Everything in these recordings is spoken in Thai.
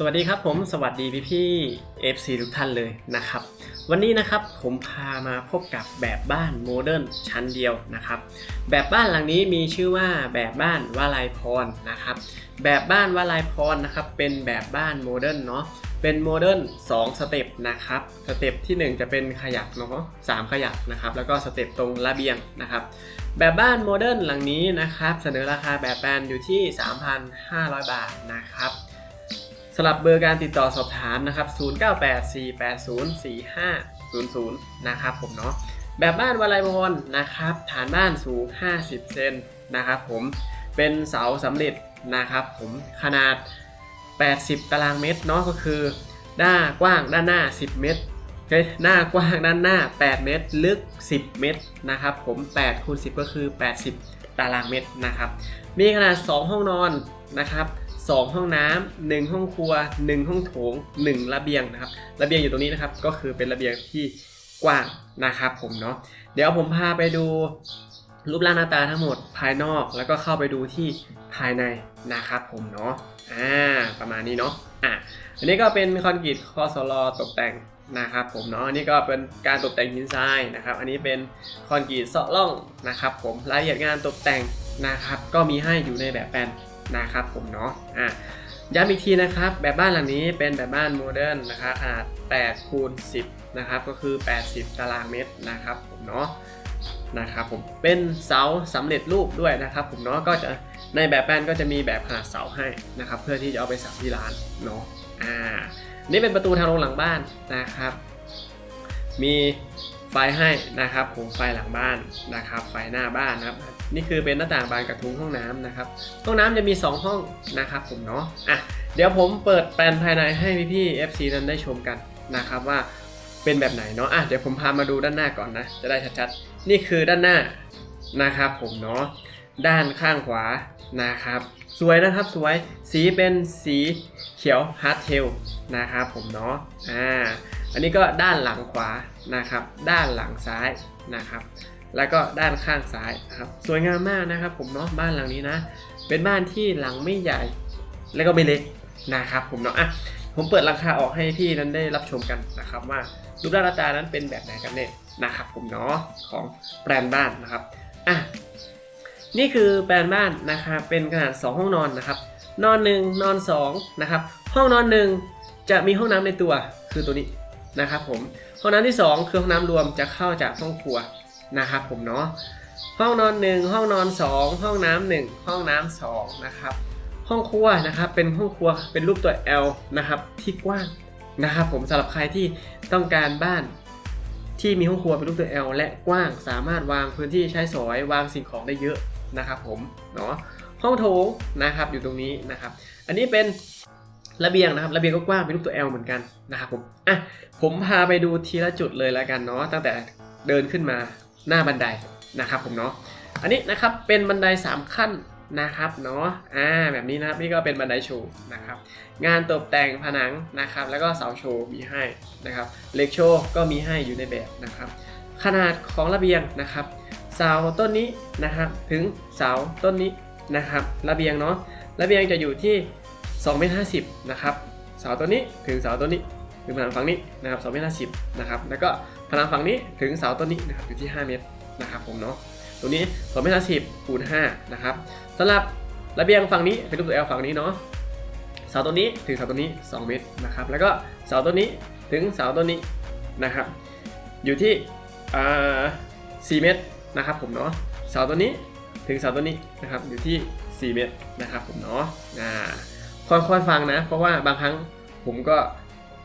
สวัสดีครับผมสวัสดีพี่พี่ๆ FC ทุกท่านเลยนะครับ วันนี้นะครับผมพามาพบกับแบบบ้านโมเดิร์นชั้นเดียวนะครับ แบบบ้านหลังนี้มีชื่อว่าแบบบ้านวลัยพรนะครับ แบบบ้านวลัยพรนะครับ เป็นแบบบ้านโมเดิร์นเนาะเป็นโมเดิร์น2สเต็ปนะครับสเต็ปที่ 1 จะเป็นขยักเนาะสามขยักนะครับ แล้วก็สเต็ปตรงระเบียงนะครับ แบบบ้านโมเดิร์นหลังนี้นะครับ เสนอราคาแบบแปลนอยู่ที่ 3,500 บาทนะครับ สำหรับเบอร์การติดต่อสอบถามนะครับ 0984804500 นะครับผมเนาะ แบบบ้านวลัยพรนะครับ ฐานบ้านสูง 50 เซนนะครับผม เป็นเสาสำเร็จนะครับผมขนาด 80 ตารางเมตรเนาะก็คือด้านกว้างด้านหน้า 10 เมตรหน้ากว้างด้านหน้า 8 เมตร ลึก 10 เมตรนะครับผม8คูณ10 ก็คือ 80 ตารางเมตรนะครับ มีขนาด 2 ห้องนอนนะครับ 2 ห้องน้ำหนึ่งห้องครัว 1 ห้องโถง 1 ระเบียงนะครับ ระเบียงอยู่ตรงนี้นะครับ ก็คือเป็นระเบียงที่กว้างนะครับผมเนาะ เดี๋ยวผมพาไปดูรูปร่างหน้าตาทั้งหมดภายนอกแล้วก็เข้าไปดูที่ภายในนะครับผมเนาะ อ่า ประมาณนี้เนาะ อะ อันนี้ก็เป็นคอนกรีตคอสลอตกแต่งนะครับผมเนาะอันนี้ก็เป็นการตกแต่งหินทรายนะครับ อันนี้เป็นคอนกรีตเซาะร่องนะครับ ผมรายละเอียดงานตกแต่งนะครับ ก็มีให้อยู่ในแบบแปลน นะครับผมเนาะอะย้ำอีกทีนะครับแบบบ้านหลังนี้เป็นแบบบ้านโมเดิร์นนะครับขนาด8คูณ10นะครับก็คือ 80 ตารางเมตรนะครับผมเนาะนะครับผมเป็นเสาสำเร็จรูปด้วยนะครับผมเนาะก็จะในแบบแปลนก็จะมีแบบขนาดเสาให้นะครับเพื่อที่จะเอาไปสักที่ร้านเนาะอ่านี่เป็นประตูทางลงหลังบ้านนะครับ มีไฟให้นะครับผมไฟหลังบ้านนะครับ ไฟหน้าบ้านนะครับ นี่คือเป็นหน้าต่างบานกระทุ้งห้องน้ำนะครับ ห้องน้ำจะมี 2 ห้องนะครับผมเนาะอะเดี๋ยวผมเปิดแปลนภายในให้พี่ๆ FC นั้นได้ชมกันนะครับว่าเป็นแบบไหนเนาะอะเดี๋ยวผมพามาดูด้านหน้าก่อนนะ จะได้ชัดๆ นี่คือด้านหน้านะครับผมเนาะด้านข้างขวานะครับ สวยนะครับสวยสีเป็นสีเขียวฮาร์ดเทลนะครับผมเนาะอ่าอันนี้ก็ด้านหลังขวานะครับ ด้านหลังซ้ายนะครับ แล้วก็ด้านข้างซ้ายครับสวยงามมากนะครับ ผมเนาะบ้านหลังนี้นะ เป็นบ้านที่หลังไม่ใหญ่ แล้วก็ไม่เล็กนะครับ ผมเนาะอะผมเปิดราคาออกให้พี่นั้นได้รับชมกันนะครับ ว่ารูปร่างหน้าตานั้นเป็นแบบไหนกันแน่นะครับ ผมเนาะของแบรนบ้านนะครับอะนี่คือแปลนบ้านนะครับเป็นขนาด 2 ห้องนอนนะครับ นอน1นอน2นะครับห้องนอน1จะมีห้องน้ำในตัวคือตัวนี้นะครับ ผมห้องน้ำที่ 2 คือห้องน้ำรวมจะเข้าจากห้องครัว นะครับผมเนาะห้องนอน 1 ห้องนอน 2 ห้องน้ำ1ห้องน้ำ2นะครับ ห้องครัวนะครับเป็นห้องครัวเป็นรูปตัว L นะครับที่กว้างนะครับผมสำหรับใครที่ต้องการบ้านที่มีห้องครัวเป็นรูปตัว L และกว้างสามารถวางพื้นที่ใช้สอยวางสิ่งของได้เยอะนะครับผมเนาะห้องโถงนะครับอยู่ตรงนี้นะครับ อันนี้เป็นระเบียงนะครับระเบียงก็กว้างเป็นรูปตัว L เหมือนกันนะครับผมอะผมพาไปดูทีละจุดเลยแล้วกันเนาะตั้งแต่เดินขึ้นมา หน้าบันไดนะครับผมเนาะอันนี้นะครับเป็นบันได 3 ขั้นนะครับเนาะอ่าแบบนี้นะครับนี่ก็เป็นบันไดโชว์นะครับงานตกแต่งผนังนะครับ แล้วก็เสาโชว์มีให้นะครับเล็กโชว์ก็มีให้อยู่ในแบบนะครับ ขนาดของระเบียงนะครับ เสาต้นนี้นะครับถึงเสาต้นนี้นะครับ ระเบียงเนาะระเบียงจะอยู่ที่2เมตร50นะครับเสาต้นนี้ถึงเสาต้นนี้ถึงผนังฝั่งนี้นะครับ2เมตร50นะครับแล้วก็ ผนังฝั่งนี้ถึงเสาต้นนี้นะครับอยู่ที่ 5 เมตรนะครับผมเนาะตรงนี้2เมตร50คูณ5นะครับสำหรับระเบียงฝั่งนี้เป็นรูปตัว L ฝั่งนี้เนาะเสาต้นนี้ถึงเสาต้นนี้ 2 เมตรนะครับแล้วก็เสาต้นนี้ถึงเสาต้นนี้นะครับอยู่ที่อ่า4เมตรนะครับผมเนาะเสาต้นนี้ถึงเสาต้นนี้นะครับอยู่ที่ 4 เมตรนะครับผมเนาะอ่าค่อยๆฟังนะ เพราะว่าบางครั้งผมก็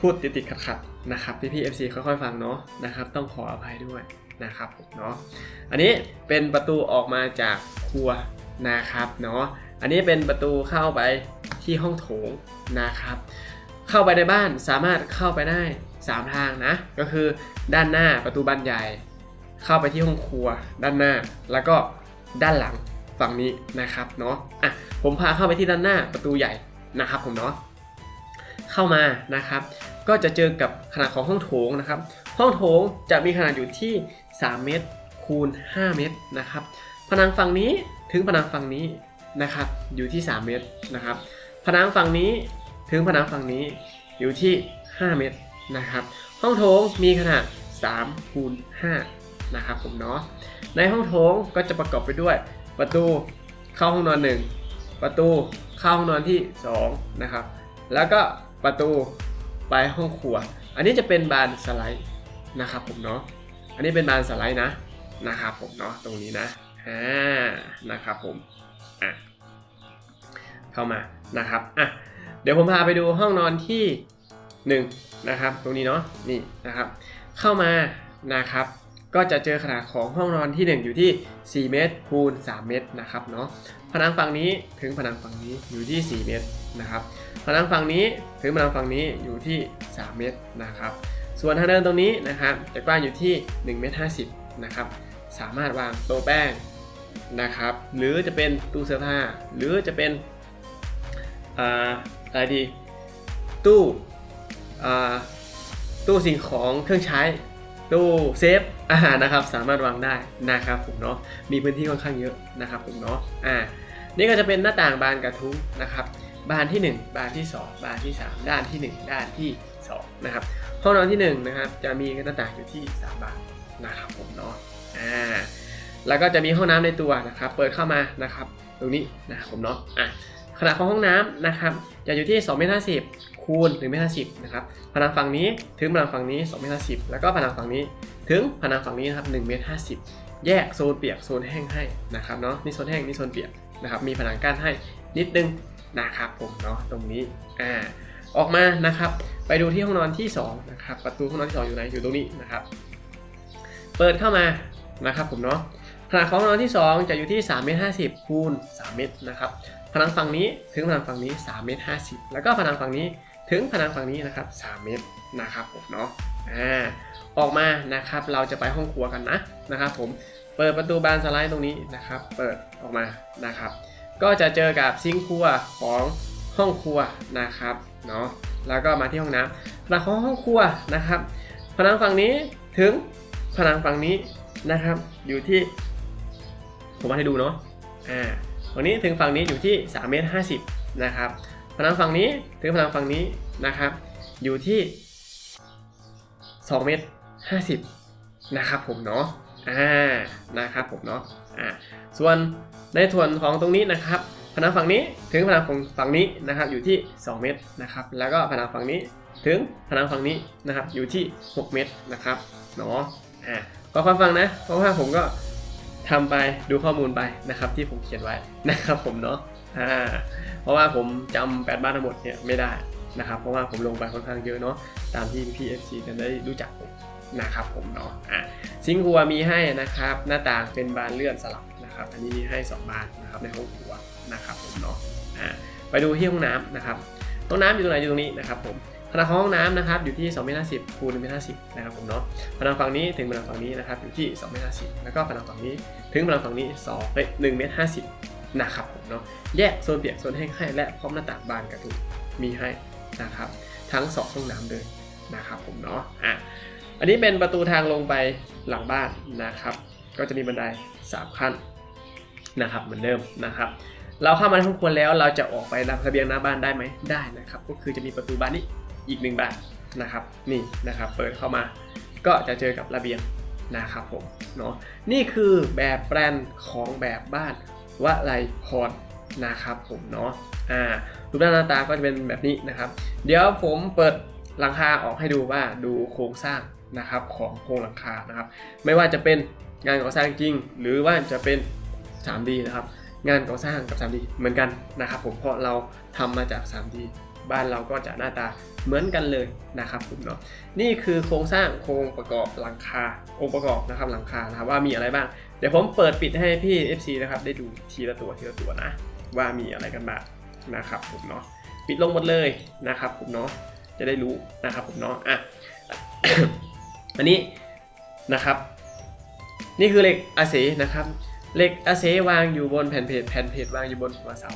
พูดติดๆขัดๆ นะครับพี่ๆ FC ค่อยๆฟังเนาะนะครับต้องขออภัยด้วยนะครับผมเนาะอันนี้เป็นประตูออกมาจากครัวนะครับเนาะอันนี้เป็นประตูเข้าไปที่ห้องโถงนะครับ เข้าไปในบ้านสามารถเข้าไปได้ 3 ทางนะ ก็คือด้านหน้าประตูบานใหญ่ เข้าไปที่ห้องครัวด้านหน้า แล้วก็ด้านหลังฝั่งนี้นะครับเนาะอะผมพาเข้าไปที่ด้านหน้าประตูใหญ่นะครับผมเนาะ เข้ามานะครับ ก็จะเจอกับขนาดของห้องโถงนะครับ ห้องโถงจะมีขนาดอยู่ที่ 3 เมตรคูณ 5 เมตรนะครับ ผนังฝั่งนี้ถึงผนังฝั่งนี้นะครับ อยู่ที่ 3 เมตรนะครับ ผนังฝั่งนี้ถึงผนังฝั่งนี้อยู่ที่ 5 เมตรนะครับ ห้องโถงมีขนาด3คูณ5นะครับผมเนาะ ในห้องโถงก็จะประกอบไปด้วยประตูเข้าห้องนอน 1 ประตูเข้าห้องนอนที่2นะครับ แล้วก็ ประตูไปห้องครัว อันนี้จะเป็นบานสไลด์นะครับผมเนาะ อันนี้เป็นบานสไลด์นะนะครับผมเนาะตรงนี้นะอ่านะครับผมอะเข้ามานะครับอะเดี๋ยวผมพาไปดูห้องนอนที่1นะครับตรงนี้เนาะนี่นะครับ เข้ามานะครับ ก็จะเจอขนาดของห้องนอนที่ 1 อยู่ที่ 4 เมตรคูณ 3 เมตรนะครับเนาะผนังฝั่งนี้ถึงผนังฝั่งนี้อยู่ที่ 4 เมตรนะครับผนังฝั่งนี้ถึงผนังฝั่งนี้อยู่ที่ 3 เมตรนะครับส่วนทางเดินตรงนี้นะครับจะกว้างอยู่ที่1เมตร50นะครับสามารถวางโต๊ะแป้งนะครับหรือจะเป็นตู้เสื้อผ้า หรือจะเป็นอะไรดีตู้ตู้สิ่งของเครื่องใช้ ตู้เซฟอาหารนะครับสามารถวางได้นะครับผมเนาะมีพื้นที่ค่อนข้างเยอะนะครับผมเนาะอ่านี่ก็จะเป็นหน้าต่างบานกระทุ้งนะครับบานที่ 1 บานที่ 2 บานที่ 3 ด้านที่ 1 ด้านที่2นะครับห้องนอนที่1นะครับจะมีหน้าต่างอยู่ที่ 3 บานนะครับผมเนาะอ่าแล้วก็จะมีห้องน้ำในตัวนะครับ เปิดเข้ามานะครับ ตรงนี้นะครับผมเนาะอะ ขนาดของห้องน้ำนะครับจะอยู่ที่2เมตร50คูณ1เมตร50นะครับผนังฝั่งนี้ถึงผนังฝั่งนี้2เมตร50แล้วก็ผนังฝั่งนี้ถึงผนังฝั่งนี้นะครับ1เมตร50 แยกโซนเปียกโซนแห้งให้นะครับเนาะนี่โซนแห้งนี่โซนเปียกนะครับมีผนังกั้นให้นิดนึงนะครับผมเนาะตรงนี้อ่าออกมานะครับ ไปดูที่ห้องนอนที่2นะครับประตูห้องนอนที่ 2 อยู่ไหนอยู่ตรงนี้นะครับ เปิดเข้ามานะครับผมเนาะขนาดของห้องนอนที่ 2 จะอยู่ที่3เมตร50คูณ3เมตรนะครับ ผนังฝั่งนี้ถึงผนังฝั่งนี้3เมตร50 แล้วก็ผนังฝั่งนี้ถึงผนังฝั่งนี้นะครับ3เมตรนะครับผมเนาะอ่าออกมานะครับเราจะไปห้องครัวกันนะนะครับผมเปิดประตูบานสไลด์ตรงนี้นะครับ เปิดออกมานะครับ ก็จะเจอกับซิงค์ครัวของห้องครัวนะครับเนาะแล้วก็มาที่ห้องน้ำผนังของห้องครัวนะครับ ผนังฝั่งนี้ถึงผนังฝั่งนี้นะครับ อยู่ที่ ผมมาให้ดูเนาะอ่า ฝั่งนี้ถึงฝั่งนี้อยู่ที่3เมตร50นะครับผนังฝั่งนี้ถึงผนังฝั่งนี้นะครับ อยู่ที่2เมตร50นะครับผมเนาะอ่านะครับผมเนาะอ่าส่วนในส่วนของตรงนี้นะครับผนังฝั่งนี้ถึงผนังของฝั่งนี้นะครับอยู่ที่ 2 เมตรนะครับแล้วก็ผนังฝั่งนี้ถึงผนังฝั่งนี้นะครับอยู่ที่ 6 เมตรนะครับเนาะอ่าก็ฟังฟังนะเพราะว่าผมก็ ทำไปดูข้อมูลไปนะครับที่ผมเขียนไว้นะครับผมเนาะอ่าเพราะว่าผมจำแปดบ้านทั้งหมดเนี่ยไม่ได้นะครับเพราะว่าผมลงไปค่อนข้างเยอะเนาะตามที่ PFC จะได้รู้จักผมนะครับผมเนาะอะซิงค์ครัวมีให้นะครับหน้าต่างเป็นบานเลื่อนสลับนะครับอันนี้มีให้ 2 บานนะครับในห้องครัวนะครับผมเนาะอะไปดูที่ห้องน้ำนะครับห้องน้ำอยู่ตรงไหนอยู่ตรงนี้นะครับผม ขนาดของห้องน้ำนะครับอยู่ที่2เมตร50คูณ1เมตร50นะครับผมเนาะผนังฝั่งนี้ถึงผนังฝั่งนี้นะครับอยู่ที่2เมตร50แล้วก็ผนังฝั่งนี้ถึงผนังฝั่งนี้2เอ้ย1เมตร50นะครับผมเนาะแยกโซนเปียกโซนแห้งให้และพร้อมหน้าต่างบานกระทุกมีให้นะครับทั้งสองห้องน้ำเลยนะครับผมเนาะอะอันนี้เป็นประตูทางลงไปหลังบ้านนะครับ ก็จะมีบันได 3 ขั้นนะครับเหมือนเดิมนะครับ เราเข้ามาในห้องครัวแล้วเราจะออกไประเบียงหน้าบ้านได้ไหมได้นะครับ ก็คือจะมีประตูบานนี้ อีกหนึ่งบานนะครับนี่นะครับเปิดเข้ามาก็จะเจอกับระเบียงนะครับผมเนาะนี่คือแบบแปลนของแบบบ้านวะไรพรนะครับผมเนาะอ่ารูปร่างหน้าตาก็จะเป็นแบบนี้นะครับ เดี๋ยวผมเปิดหลังคาออกให้ดูว่าดูโครงสร้างนะครับของโครงหลังคานะครับ ไม่ว่าจะเป็นงานก่อสร้างจริง หรือว่าจะเป็น 3D นะครับ งานก่อสร้างกับ 3D เหมือนกันนะครับผมเพราะเราทำมาจาก 3D บ้านเราก็จะหน้าตาเหมือนกันเลยนะครับผมเนาะนี่คือโครงสร้างโครงประกอบหลังคาองค์ประกอบนะครับหลังคานะครับว่ามีอะไรบ้าง เดี๋ยวผมเปิดปิดให้พี่ FC นะครับได้ดูทีละตัวทีละตัวนะ ว่ามีอะไรกันบ้างนะครับผมเนาะปิดลงหมดเลยนะครับผมเนาะจะได้รู้นะครับผมเนาะอะอันนี้นะครับ นี่คือเหล็กอาเซนะครับเหล็กอาเซวางอยู่บนแผ่นเพจแผ่นเพจวางอยู่บนหัวเสา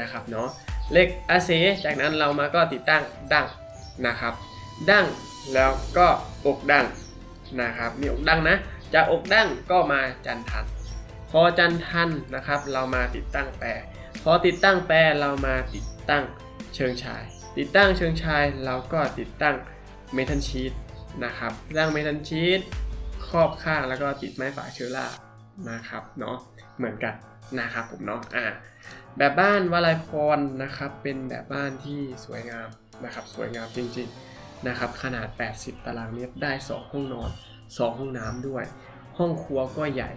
นะครับเนาะ เล็กอาเซจากนั้นเรามาก็ติดตั้งดั้งนะครับ ดั้งแล้วก็อกดั้งนะครับมีอกดั้งนะ จากอกดั้งก็มาจันทัน พอจันทันนะครับ เรามาติดตั้งแปรพอติดตั้งแปรเรามาติดตั้งเชิงชาย ติดตั้งเชิงชายเราก็ติดตั้งเมทัลชีตนะครับตั้งเมทัลชีตครอบข้างแล้วก็ติดไม้ฝาเชื้อรา นะครับเนาะเหมือนกันนะครับผมเนาะอ่าแบบบ้านวลัยพรนะครับเป็นแบบบ้านที่สวยงามนะครับสวยงามจริงๆนะครับขนาด 80 ตารางเมตรได้ 2 ห้องนอน 2 ห้องน้ำด้วย ห้องครัวก็ใหญ่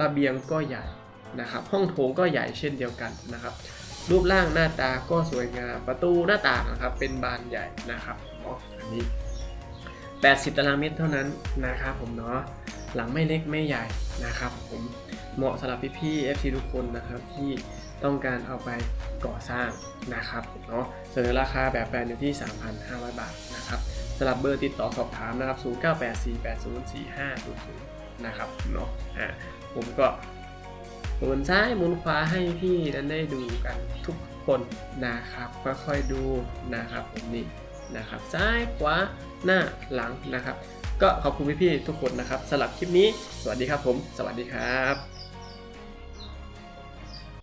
ระเบียงก็ใหญ่นะครับห้องโถงก็ใหญ่เช่นเดียวกันนะครับรูปร่างหน้าตาก็สวยงามประตูหน้าต่างนะครับเป็นบานใหญ่นะครับเนาะอันนี้ 80 ตารางเมตรเท่านั้นนะครับผมเนาะ หลังไม่เล็กไม่ใหญ่นะครับ ผมเหมาะสำหรับพี่ๆ FC ทุกคนนะครับที่ต้องการเอาไปก่อสร้างนะครับเนาะเสนอราคาแบบแปลนอยู่ที่ 3,500 บาทนะครับสำหรับเบอร์ติดต่อสอบถามนะครับ 0984804500 นะครับเนาะอ่าผมก็หมุนซ้ายหมุนขวาให้พี่นั้นได้ดูกันทุกคนนะครับค่อยๆดูนะครับผมนี่นะครับซ้ายขวาหน้าหลังนะครับ ก็ขอบคุณพี่ๆทุกคนนะครับสำหรับคลิปนี้ สวัสดีครับผม สวัสดีครับ